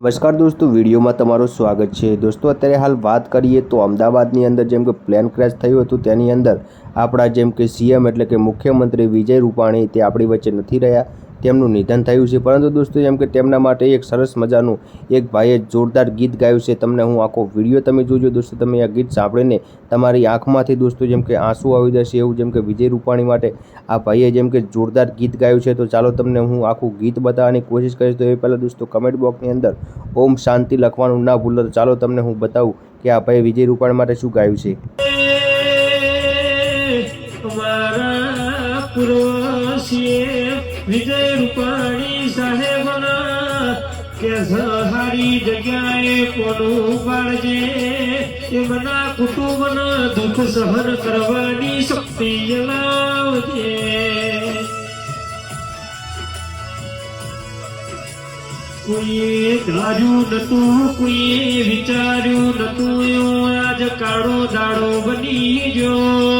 નમસ્કાર દોસ્તો, વિડીયોમાં તમારું સ્વાગત છે. દોસ્તો, અત્યારે હાલ વાત કરીએ તો અમદાવાદની અંદર જેમ કે પ્લેન ક્રેશ થયું હતું, તેની અંદર આપણા જેમ કે સીએમ એટલે કે મુખ્યમંત્રી વિજય રૂપાણી તે આપણી વચ્ચે નથી રહ્યા. તેમનું નિધન થયું છે. પરંતુ દોસ્તો જેમ કે તેમના માટે એક સરસ મજાનું એક ભાઈએ જોરદાર ગીત ગાયું છે. તમને હું આખો વીડિયો તમે જોજો દોસ્તો. તમે આ ગીત સાંભળીને તમારી આંખમાંથી દોસ્તો, જેમ કે આંસુ આવી જશે એવું, જેમ કે વિજય રૂપાણી માટે આ ભાઈએ જેમ કે જોરદાર ગીત ગાયું છે. તો ચાલો તમને હું આખું ગીત બતાવવાની કોશિશ કરીશ. તો એ પહેલાં દોસ્તો કમેન્ટ બોક્સની અંદર ઓમ શાંતિ લખવાનું ના ભૂલો, તો ચાલો તમને હું બતાવું કે આ ભાઈ વિજય રૂપાણી માટે શું ગાયું છે. પૂર્વસીએ વિજય રૂપાણી સાહેબના કે સહારી જગ્યાએ કોનું પાડજે એમના કુટુંબના દુઃખ સહન કરવાની શક્તિ લાવજે કોઈએ ધાર્યું નતું કોઈએ વિચાર્યું નતું આજ કાળો દાડો બની ગયો.